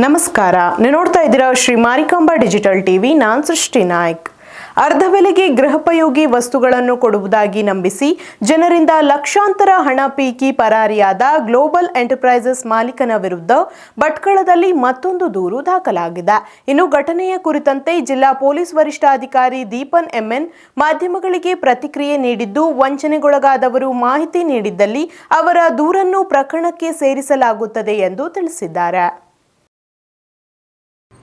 ನಮಸ್ಕಾರ. ನೀವು ನೋಡ್ತಾ ಇದ್ದೀರಾ ಶ್ರೀ ಮಾರಿಕಾಂಬಾ ಡಿಜಿಟಲ್ ಟಿವಿ. ನಾನ್ ಸೃಷ್ಟಿ ನಾಯ್ಕ್. ಅರ್ಧ ಬೆಲೆಗೆ ಗೃಹೋಪಯೋಗಿ ವಸ್ತುಗಳನ್ನು ಕೊಡುವುದಾಗಿ ನಂಬಿಸಿ ಜನರಿಂದ ಲಕ್ಷಾಂತರ ಹಣ ಪೀಕಿ ಪರಾರಿಯಾದ ಗ್ಲೋಬಲ್ ಎಂಟರ್ಪ್ರೈಸಸ್ ಮಾಲೀಕನ ವಿರುದ್ಧ ಭಟ್ಕಳದಲ್ಲಿ ಮತ್ತೊಂದು ದೂರು ದಾಖಲಾಗಿದೆ. ಇನ್ನು ಘಟನೆಯ ಕುರಿತಂತೆ ಜಿಲ್ಲಾ ಪೊಲೀಸ್ ವರಿಷ್ಠಾಧಿಕಾರಿ ದೀಪನ್ ಎಂಎನ್ ಮಾಧ್ಯಮಗಳಿಗೆ ಪ್ರತಿಕ್ರಿಯೆ ನೀಡಿದ್ದು, ವಂಚನೆಗೊಳಗಾದವರು ಮಾಹಿತಿ ನೀಡಿದ್ದಲ್ಲಿ ಅವರ ದೂರನ್ನು ಪ್ರಕರಣಕ್ಕೆ ಸೇರಿಸಲಾಗುತ್ತದೆ ಎಂದು ತಿಳಿಸಿದ್ದಾರೆ.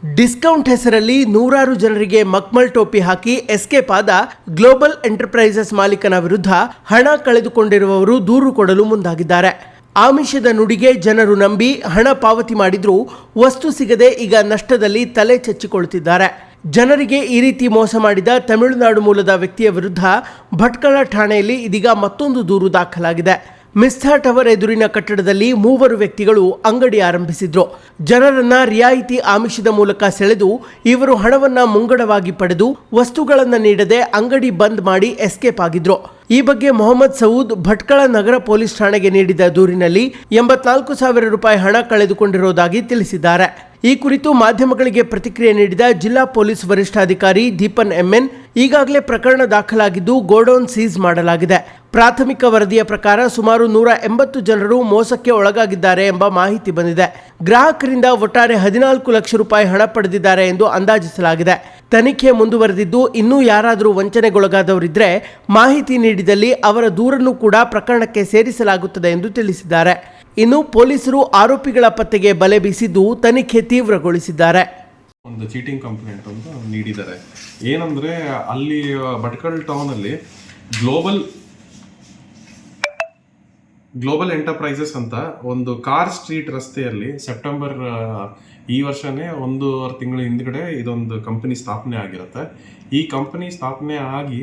ಡಿಸ್ಕೌಂಟ್ ಹೆಸರಲ್ಲಿ ನೂರಾರು ಜನರಿಗೆ ಮಕ್ಮಲ್ ಟೋಪಿ ಹಾಕಿ ಎಸ್ಕೇಪ್ ಆದ ಗ್ಲೋಬಲ್ ಎಂಟರ್ಪ್ರೈಸಸ್ ಮಾಲೀಕನ ವಿರುದ್ಧ ಹಣ ಕಳೆದುಕೊಂಡಿರುವವರು ದೂರು ಕೊಡಲು ಮುಂದಾಗಿದ್ದಾರೆ. ಆಮಿಷದ ನುಡಿಗೆ ಜನರು ನಂಬಿ ಹಣ ಪಾವತಿ ಮಾಡಿದ್ರೂ ವಸ್ತು ಸಿಗದೆ ಈಗ ನಷ್ಟದಲ್ಲಿ ತಲೆ ಚಚ್ಚಿಕೊಳ್ಳುತ್ತಿದ್ದಾರೆ ಜನರಿಗೆ ಈ ರೀತಿ ಮೋಸ ಮಾಡಿದ ತಮಿಳುನಾಡು ಮೂಲದ ವ್ಯಕ್ತಿಯ ವಿರುದ್ಧ ಭಟ್ಕಳ ಠಾಣೆಯಲ್ಲಿ ಇದೀಗ ಮತ್ತೊಂದು ದೂರು ದಾಖಲಾಗಿದೆ. ಮಿಸ್ಟಾ ಟವರ್ ಎದುರಿನ ಕಟ್ಟಡದಲ್ಲಿ ಮೂವರು ವ್ಯಕ್ತಿಗಳು ಅಂಗಡಿ ಆರಂಭಿಸಿದ್ರು. ಜನರನ್ನ ರಿಯಾಯಿತಿ ಆಮಿಷದ ಮೂಲಕ ಸೆಳೆದು ಇವರು ಹಣವನ್ನ ಮುಂಗಡವಾಗಿ ಪಡೆದು ವಸ್ತುಗಳನ್ನು ನೀಡದೆ ಅಂಗಡಿ ಬಂದ್ ಮಾಡಿ ಎಸ್ಕೇಪ್ ಆಗಿದ್ರು. ಈ ಬಗ್ಗೆ ಮೊಹಮ್ಮದ್ ಸೌದ್ ಭಟ್ಕಳ ನಗರ ಪೊಲೀಸ್ ಠಾಣೆಗೆ ನೀಡಿದ ದೂರಿನಲ್ಲಿ ಎಂಬತ್ನಾಲ್ಕು ಸಾವಿರ ರೂಪಾಯಿ ಹಣ ಕಳೆದುಕೊಂಡಿರುವುದಾಗಿ ತಿಳಿಸಿದ್ದಾರೆ. ಈ ಕುರಿತು ಮಾಧ್ಯಮಗಳಿಗೆ ಪ್ರತಿಕ್ರಿಯೆ ನೀಡಿದ ಜಿಲ್ಲಾ ಪೊಲೀಸ್ ವರಿಷ್ಠಾಧಿಕಾರಿ ದೀಪನ್ ಎಂಎನ್ ಈಗಾಗಲೇ ಪ್ರಕರಣ ದಾಖಲಾಗಿದ್ದು ಗೋಡೌನ್ ಸೀಸ್ ಮಾಡಲಾಗಿದೆ. ಪ್ರಾಥಮಿಕ ವರದಿಯ ಪ್ರಕಾರ ಸುಮಾರು ನೂರ ಎಂಬತ್ತು ಜನರು ಮೋಸಕ್ಕೆ ಒಳಗಾಗಿದ್ದಾರೆ ಎಂಬ ಮಾಹಿತಿ ಬಂದಿದೆ. ಗ್ರಾಹಕರಿಂದ ಒಟ್ಟಾರೆ ಹದಿನಾಲ್ಕು ಲಕ್ಷ ರೂಪಾಯಿ ಹಣ ಪಡೆದಿದ್ದಾರೆ ಎಂದು ಅಂದಾಜಿಸಲಾಗಿದೆ. ತನಿಖೆ ಮುಂದುವರೆದಿದ್ದು ಇನ್ನೂ ಯಾರಾದರೂ ವಂಚನೆಗೊಳಗಾದವರಿದ್ದರೆ ಮಾಹಿತಿ ನೀಡಿದಲ್ಲಿ ಅವರ ದೂರನ್ನು ಕೂಡ ಪ್ರಕರಣಕ್ಕೆ ಸೇರಿಸಲಾಗುತ್ತದೆ ಎಂದು ತಿಳಿಸಿದ್ದಾರೆ. ಇನ್ನು ಪೊಲೀಸರು ಆರೋಪಿಗಳ ಪತ್ತೆಗೆ ಬಲೆ ಬೀಸಿದ್ದು ತನಿಖೆ ತೀವ್ರಗೊಳಿಸಿದ್ದಾರೆ. ಒಂದು ಚೀಟಿಂಗ್ ಕಂಪ್ಲೇಂಟ್ ಅಂತ ನೀಡಿದ್ದಾರೆ. ಏನಂದ್ರೆ ಅಲ್ಲಿ ಭಟ್ಕಲ್ ಟೌನ್ ಅಲ್ಲಿ ಗ್ಲೋಬಲ್ ಗ್ಲೋಬಲ್ ಎಂಟರ್ಪ್ರೈಸಸ್ ಅಂತ ಒಂದು ಕಾರ್ ಸ್ಟ್ರೀಟ್ ರಸ್ತೆಯಲ್ಲಿ ಸೆಪ್ಟೆಂಬರ್ ಈ ವರ್ಷನೇ ಒಂದೂವರೆ ತಿಂಗಳ ಹಿಂದ್ಗಡೆ ಇದೊಂದು ಕಂಪನಿ ಸ್ಥಾಪನೆ ಆಗಿರುತ್ತೆ. ಈ ಕಂಪನಿ ಸ್ಥಾಪನೆ ಆಗಿ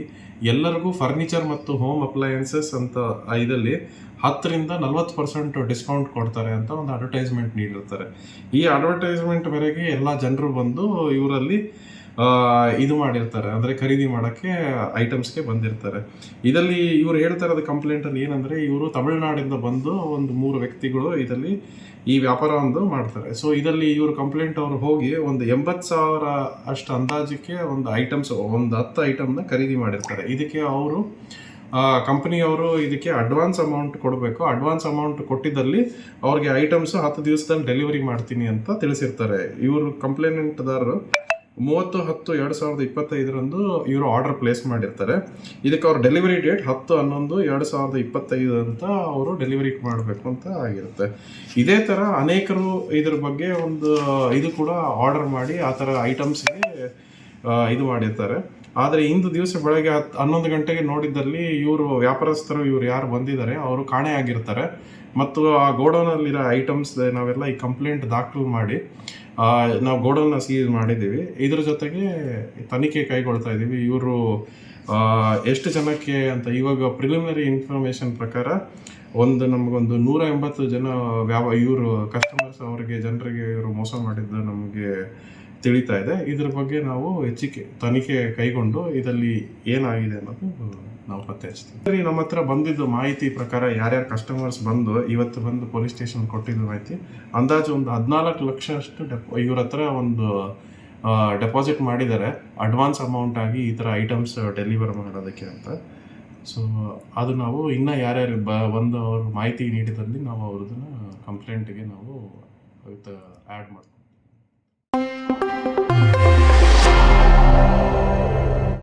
ಎಲ್ಲರಿಗೂ ಫರ್ನಿಚರ್ ಮತ್ತು ಹೋಮ್ ಅಪ್ಲಯನ್ಸಸ್ ಅಂತ ಇದರಲ್ಲಿ ಹತ್ತರಿಂದ ನಲ್ವತ್ತು ಪರ್ಸೆಂಟ್ ಡಿಸ್ಕೌಂಟ್ ಕೊಡ್ತಾರೆ ಅಂತ ಒಂದು ಅಡ್ವರ್ಟೈಸ್ಮೆಂಟ್ ನೀಡಿರ್ತಾರೆ. ಈ ಅಡ್ವರ್ಟೈಸ್ಮೆಂಟ್ ಮೇರೆಗೆ ಎಲ್ಲ ಜನರು ಬಂದು ಇವರಲ್ಲಿ ಇದು ಮಾಡಿರ್ತಾರೆ. ಅಂದರೆ ಖರೀದಿ ಮಾಡೋಕ್ಕೆ ಐಟಮ್ಸ್ಗೆ ಬಂದಿರ್ತಾರೆ. ಇದರಲ್ಲಿ ಇವ್ರು ಹೇಳ್ತಾ ಇರೋದು ಕಂಪ್ಲೇಂಟಲ್ಲಿ ಏನಂದರೆ, ಇವರು ತಮಿಳುನಾಡಿಂದ ಬಂದು ಒಂದು ಮೂರು ವ್ಯಕ್ತಿಗಳು ಇದರಲ್ಲಿ ಈ ವ್ಯಾಪಾರ ಒಂದು ಮಾಡ್ತಾರೆ. ಸೊ ಇದರಲ್ಲಿ ಇವರು ಕಂಪ್ಲೇಂಟ್ ಅವರು ಹೋಗಿ ಒಂದು ಎಂಬತ್ತು ಸಾವಿರ ಅಷ್ಟು ಅಂದಾಜಕ್ಕೆ ಒಂದು ಐಟಮ್ಸ್ ಒಂದು ಹತ್ತು ಐಟಮ್ನ ಖರೀದಿ ಮಾಡಿರ್ತಾರೆ. ಇದಕ್ಕೆ ಅವರು ಕಂಪನಿಯವರು ಇದಕ್ಕೆ ಅಡ್ವಾನ್ಸ್ ಅಮೌಂಟ್ ಕೊಡಬೇಕು. ಅಡ್ವಾನ್ಸ್ ಅಮೌಂಟ್ ಕೊಟ್ಟಿದ್ದಲ್ಲಿ ಅವ್ರಿಗೆ ಐಟಮ್ಸ್ ಹತ್ತು ದಿವಸದಲ್ಲಿ ಡೆಲಿವರಿ ಮಾಡ್ತೀನಿ ಅಂತ ತಿಳಿಸಿರ್ತಾರೆ. ಇವರು ಕಂಪ್ಲೇಂಟ್ದಾರರು ಮೂವತ್ತು, ಹತ್ತು, ಎರಡು ಸಾವಿರದ ಇಪ್ಪತ್ತೈದರಂದು ಇವರು ಆರ್ಡರ್ ಪ್ಲೇಸ್ ಮಾಡಿರ್ತಾರೆ. ಇದಕ್ಕೆ ಅವ್ರ ಡೆಲಿವರಿ ಡೇಟ್ ಹತ್ತು, ಹನ್ನೊಂದು, ಎರಡು ಸಾವಿರದ ಇಪ್ಪತ್ತೈದು ಅಂತ ಅವರು ಡೆಲಿವರಿ ಮಾಡಬೇಕು ಅಂತ ಆಗಿರುತ್ತೆ. ಇದೇ ಥರ ಅನೇಕರು ಇದ್ರ ಬಗ್ಗೆ ಒಂದು, ಇದು ಕೂಡ ಆರ್ಡರ್ ಮಾಡಿ ಆ ಥರ ಐಟಮ್ಸ್ಗೆ ಇದು ಮಾಡಿರ್ತಾರೆ. ಆದರೆ ಇಂದು ದಿವಸ ಬೆಳಗ್ಗೆ ಹತ್ತು ಹನ್ನೊಂದು ಗಂಟೆಗೆ ನೋಡಿದ್ದಲ್ಲಿ ಇವರು ವ್ಯಾಪಾರಸ್ಥರು ಇವರು ಯಾರು ಬಂದಿದ್ದಾರೆ, ಅವರು ಕಾಣೆಯಾಗಿರ್ತಾರೆ ಮತ್ತು ಆ ಗೋಡೌನಲ್ಲಿರೋ ಐಟಮ್ಸ್ ನಾವೆಲ್ಲ ಈ ಕಂಪ್ಲೇಂಟ್ ದಾಖಲು ಮಾಡಿ ನಾವು ಗೋಡೌನ್ನ ಸೀಸ್ ಮಾಡಿದ್ದೀವಿ. ಇದ್ರ ಜೊತೆಗೆ ತನಿಖೆ ಕೈಗೊಳ್ತಾ ಇದ್ದೀವಿ ಇವರು ಎಷ್ಟು ಜನಕ್ಕೆ ಅಂತ ಇವಾಗ ಪ್ರಿಲಿಮಿನರಿ ಇನ್ಫಾರ್ಮೇಶನ್ ಪ್ರಕಾರ ಒಂದು ನಮಗೊಂದು ನೂರ ಎಂಬತ್ತು ಜನ ವ್ಯಾವ ಇವರು ಕಸ್ಟಮರ್ಸ್ ಅವರಿಗೆ, ಜನರಿಗೆ ಇವರು ಮೋಸ ಮಾಡಿದ್ದು ನಮಗೆ ತಿಳಿತಾ ಇದೆ. ಇದ್ರ ಬಗ್ಗೆ ನಾವು ಹೆಚ್ಚಿಕೆ ತನಿಖೆ ಕೈಗೊಂಡು ಇದರಲ್ಲಿ ಏನಾಗಿದೆ ಅನ್ನೋದು ನಾವು ಪತ್ತೆ ಹಚ್ತೀವಿ ಸರಿ, ನಮ್ಮ ಹತ್ರ ಬಂದಿದ್ದು ಮಾಹಿತಿ ಪ್ರಕಾರ ಯಾರ್ಯಾರು ಕಸ್ಟಮರ್ಸ್ ಬಂದು ಇವತ್ತು ಬಂದು ಪೊಲೀಸ್ ಸ್ಟೇಷನ್ ಕೊಟ್ಟಿದ್ದು ಮಾಹಿತಿ. ಅಂದಾಜು ಒಂದು ಹದಿನಾಲ್ಕು ಲಕ್ಷ ಅಷ್ಟು ಡೆಪ್ ಇವ್ರ ಹತ್ರ ಒಂದು ಡೆಪಾಸಿಟ್ ಮಾಡಿದ್ದಾರೆ. ಅಡ್ವಾನ್ಸ್ ಅಮೌಂಟ್ ಆಗಿ ಈ ಥರ ಐಟಮ್ಸ್ ಡೆಲಿವರ್ ಮಾಡೋದಕ್ಕೆ ಅಂತ. ಸೊ ಅದು ನಾವು ಇನ್ನೂ ಯಾರ್ಯಾರು ಬ, ಬಂದು ಅವರು ಮಾಹಿತಿ ನೀಡಿದಲ್ಲಿ ನಾವು ಅವ್ರದನ್ನ ಕಂಪ್ಲೇಂಟ್ಗೆ ನಾವು ಆ್ಯಡ್ ಮಾಡ್ತೀವಿ.